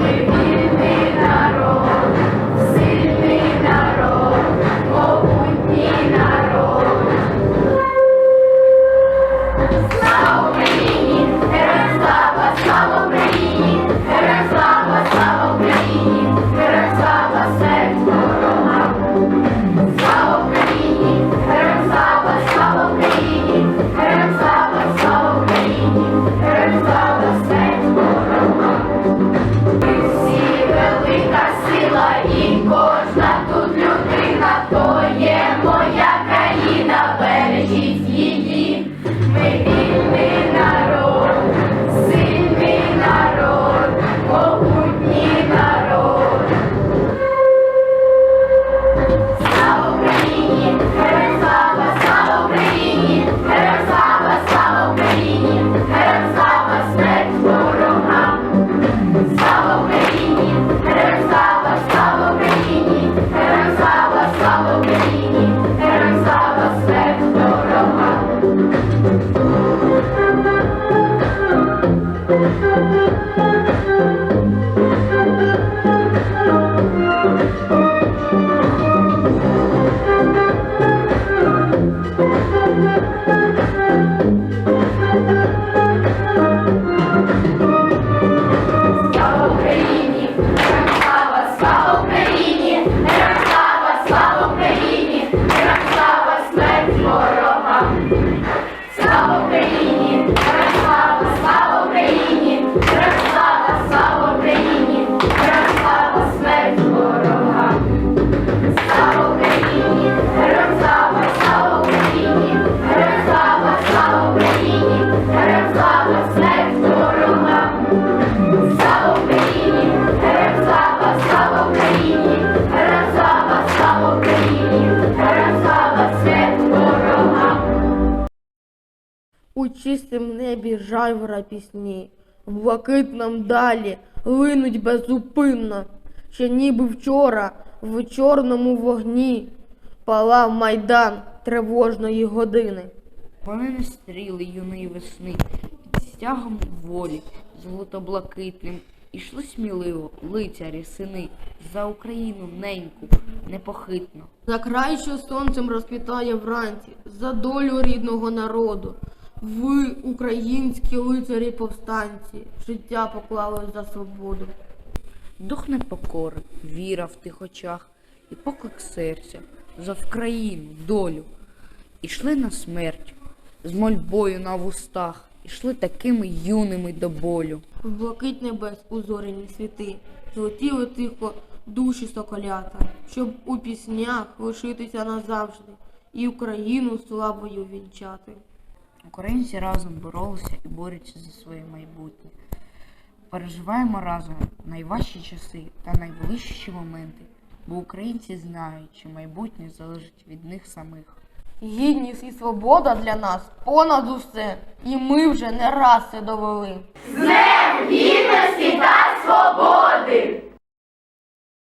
Please. всі велика сила і кожна. Слава Україні! Героям слава, смерть ворогам! Halloween. У чистім небі жайвора пісні, в блакитном далі линуть безупинно, ще ніби вчора в чорному вогні палав майдан тривожної години. Вони стріли юної весни, під стягом волі, золото-блакитним, ішли сміливо лицарі сини за Україну неньку, непохитно. За край, що сонцем розквітає вранці, за долю рідного народу. Ви, українські лицарі повстанці, життя поклали за свободу. Дух непокори, віра в тих очах і поклик серця за Вкраїну, долю. Ішли на смерть з мольбою на вустах, ішли такими юними до болю. В блакить небес узорені світи, злетіли тихо душі соколята, щоб у піснях лишитися назавжди і Україну славою вінчати. Українці разом боролися і борються за своє майбутнє. Переживаємо разом найважчі часи та найближчі моменти, бо українці знають, що майбутнє залежить від них самих. Гідність і свобода для нас понад усе, і ми вже не раз це довели. Гідності та свободи!